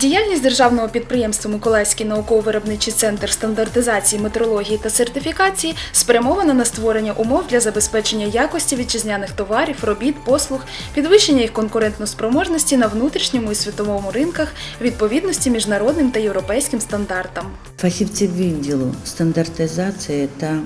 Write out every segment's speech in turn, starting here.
Діяльність державного підприємства Миколаївський науково-виробничий центр стандартизації, метрології та сертифікації спрямована на створення умов для забезпечення якості вітчизняних товарів, робіт, послуг, підвищення їх конкурентноспроможності на внутрішньому і світовому ринках, відповідності міжнародним та європейським стандартам. Фахівці відділу стандартизації та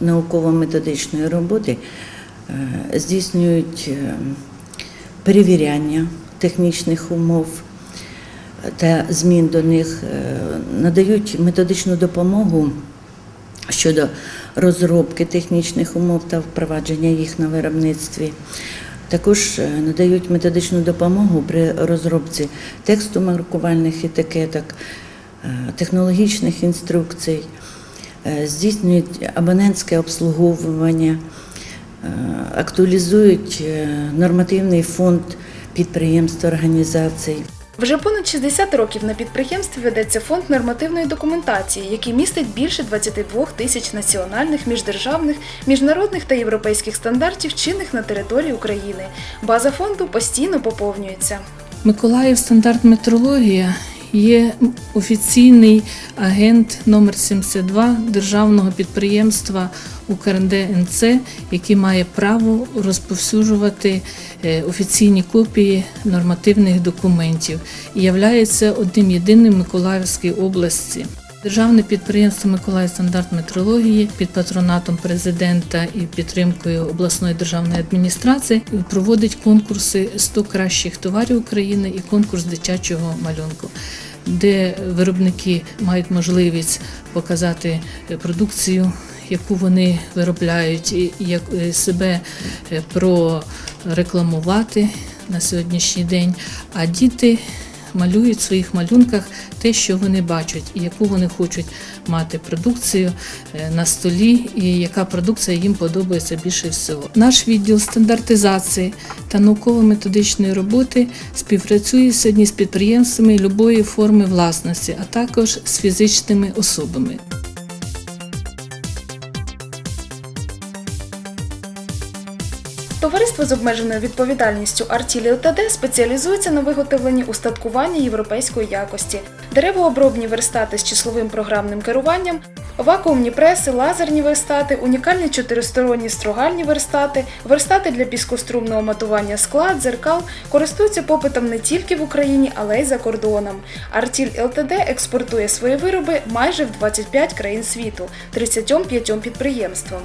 науково-методичної роботи е, здійснюють е, перевіряння технічних умов та змін до них, е, надають методичну допомогу щодо розробки технічних умов та впровадження їх на виробництві. Також е, надають методичну допомогу при розробці тексту маркувальних етикеток, е, технологічних інструкцій, здійснюють абонентське обслуговування, актуалізують нормативний фонд підприємств організацій. Вже понад 60 років на підприємстві ведеться фонд нормативної документації, який містить більше 22 тисяч національних, міждержавних, міжнародних та європейських стандартів, чинних на території України. База фонду постійно поповнюється. Миколаїв стандарт метрологія є офіційний агент номер 72 державного підприємства УКРНД-НЦ, який має право розповсюджувати е, офіційні копії нормативних документів і являється одним єдиним Миколаївській області. Державне підприємство Миколаїв стандарт метрології під патронатом президента і підтримкою обласної державної адміністрації проводить конкурси 100 кращих товарів України і конкурс дитячого малюнку, де виробники мають можливість показати е, продукцію, яку вони виробляють, і як е, себе е, прорекламувати на сьогоднішній день. А діти малюють в своїх малюнках те, що вони бачать, і яку вони хочуть мати продукцію е, на столі, і яка продукція їм подобається більше всього. Наш відділ стандартизації та науково-методичної роботи співпрацює сьогодні з підприємствами любої форми власності, а також з фізичними особами. Товариство з обмеженою відповідальністю Артілі ЛТД спеціалізується на виготовленні устаткування європейської якості, деревообробні верстати з числовим програмним керуванням, вакуумні преси, лазерні верстати, унікальні чотиристоронні строгальні верстати, верстати для піскострумного матування скла, дзеркал користуються попитом не тільки в Україні, але й за кордоном. Артіль ЛТД експортує свої вироби майже в 25 країн світу, 35 підприємствам.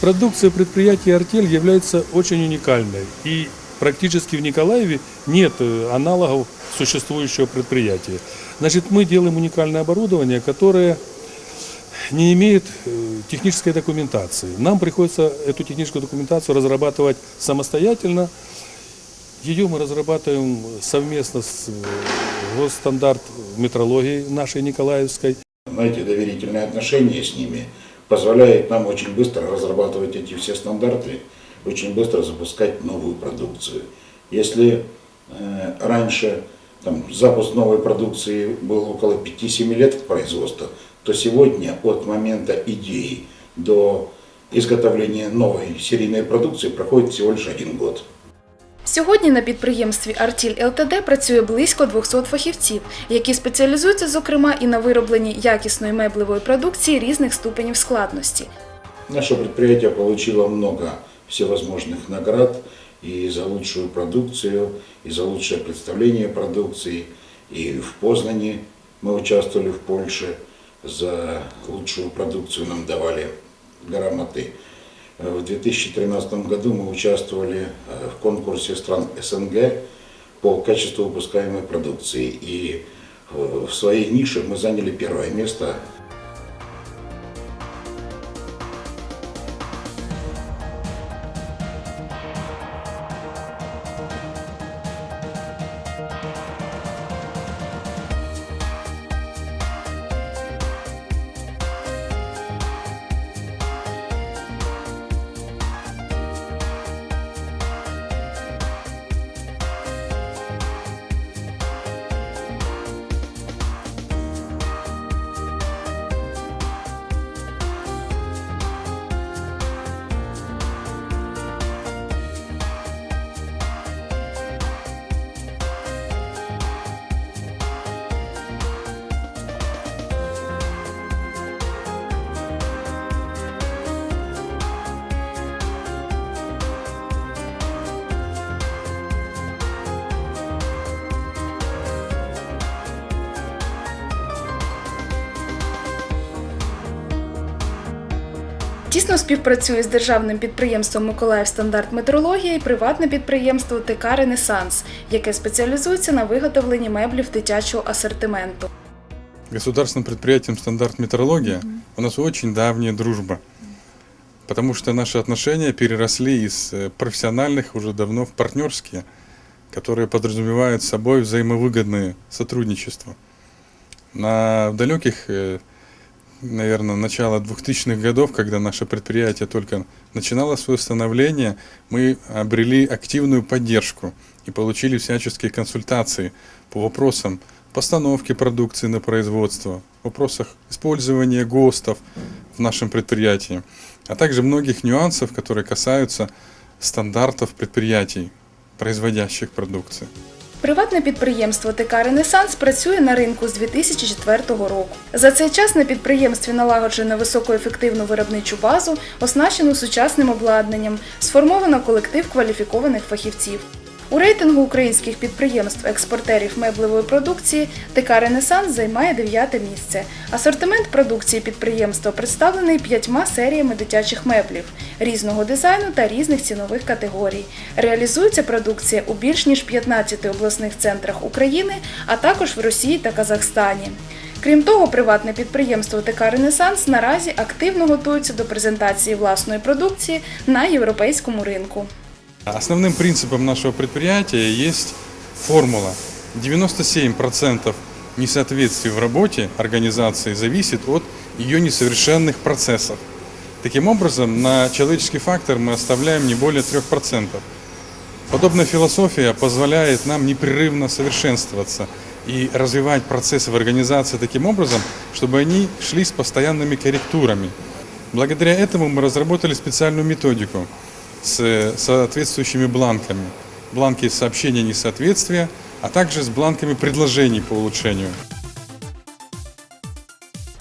Продукция предприятия «Артель» является очень уникальной. И практически в Николаеве нет э, аналогов существующего предприятия. Значит, мы делаем уникальное оборудование, которое не имеет э, технической документации. Нам приходится эту техническую документацию разрабатывать самостоятельно. Ее мы разрабатываем совместно с э, госстандарт метрологии нашей Николаевской. Знаете, доверительные отношения с ними позволяет нам очень быстро разрабатывать эти все стандарты, очень быстро запускать новую продукцию. Если э, раньше там, запуск новой продукции был около 5-7 лет производства, то сегодня от момента идеи до изготовления новой серийной продукции проходит всего лишь один год. Сьогодні на підприємстві Артіль ЛТД працює близько 200 фахівців, які спеціалізуються, зокрема, і на виробленні якісної меблевої продукції різних ступенів складності. Наше предприятие получило много всевозможных наград и за лучшую продукцию, и за лучшее представление продукции. И в Познане мы участвовали в Польше, за лучшую продукцию нам давали грамоты. Э, В 2013 году мы участвовали э, в конкурсе стран СНГ по качеству выпускаемой продукции. И э, в своей нише мы заняли первое место Тісно співпрацює з державним підприємством Миколаїв стандарт метрологія і приватне підприємство ТК Ренесанс, яке спеціалізується на виготовленні меблів дитячого асортименту. государственным предприятием «Стандарт Метрология» у нас очень давняя дружба. Потому что наши отношения переросли из э, профессиональных уже давно в партнерские, которые подразумевают собой взаимовыгодное сотрудничество. На далеких, наверное, начало 2000-х годов, когда наше предприятие только начинало свое становление, мы обрели активную поддержку и получили всяческие консультации по вопросам постановки продукции на производство, вопросах использования ГОСТов в нашем предприятии, а также многих нюансов, которые касаются стандартов предприятий, производящих продукцию. Приватне підприємство ТК Ренесанс працює на ринку з 2004 року. За цей час на підприємстві налагоджено високоефективну виробничу базу, оснащену сучасним обладнанням, сформовано колектив кваліфікованих фахівців. У рейтингу українських підприємств-експортерів меблевої продукції ТК Ренесанс займає дев'яте місце. Асортимент продукції підприємства представлений п'ятьма серіями дитячих меблів різного дизайну та різних цінових категорій. Реалізується продукція у більш ніж 15 обласних центрах України, а також в Росії та Казахстані. Крім того, приватне підприємство ТК Ренесанс наразі активно готується до презентації власної продукції на європейському ринку. Основным принципом нашего предприятия есть формула. 97% несоответствий в работе организации зависит от ее несовершенных процессов. Таким образом, на человеческий фактор мы оставляем не более 3%. Подобная философия позволяет нам непрерывно совершенствоваться и развивать процессы в организации таким образом, чтобы они шли с постоянными корректурами. Благодаря этому мы разработали специальную методику с соответствующими бланками. Бланки сообщения несоответствия, а также с бланками предложений по улучшению.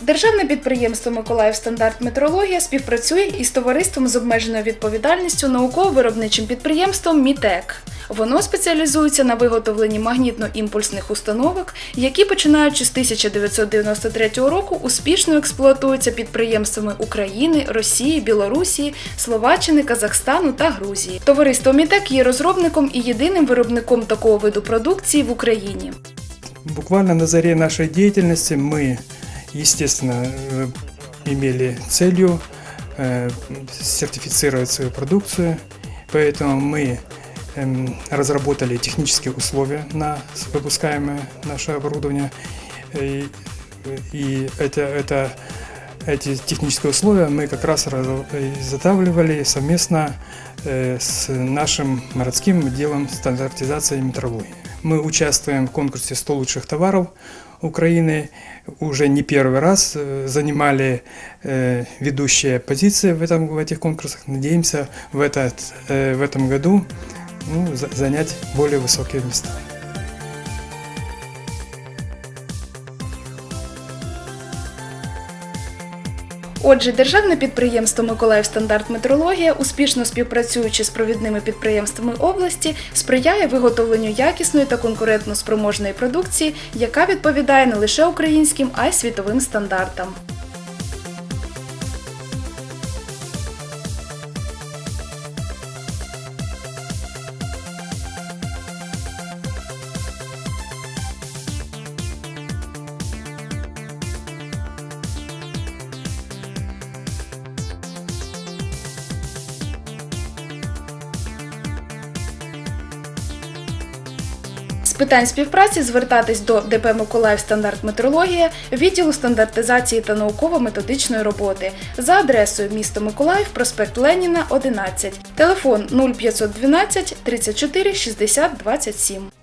Державне підприємство Миколаїв стандарт метрологія співпрацює із товариством з обмеженою відповідальністю науково-виробничим підприємством Мітек. Воно спеціалізується на виготовленні магнітно-імпульсних установок, які починаючи з 1993 року успішно експлуатуються підприємствами України, Росії, Білорусі, Словаччини, Казахстану та Грузії. Товариство Мітек є розробником і єдиним виробником такого виду продукції в Україні. Буквально на заре нашей деятельности мы, естественно, э, имели целью э, сертифицировать свою продукцию, поэтому мы эм, разработали технические условия на выпускаемое наше оборудование. И, и это, это, эти технические условия мы как раз раз- изготавливали совместно э, с нашим городским отделом стандартизации и метрологии. Мы участвуем в конкурсе 100 лучших товаров Украины. Уже не первый раз э, занимали э, ведущие позиции в, этом, в этих конкурсах. Надеемся в, этот, э, в этом году ну, занять более высокие места. Отже, державне підприємство Миколаїв стандарт метрологія, успішно співпрацюючи з провідними підприємствами області, сприяє виготовленню якісної та конкурентно спроможної продукції, яка відповідає не лише українським, а й світовим стандартам. Питань співпраці звертатись до ДП Миколаїв стандарт метрологія, відділу стандартизації та науково-методичної роботи за адресою місто Миколаїв, проспект Леніна, 11, телефон 0512 34 60 27.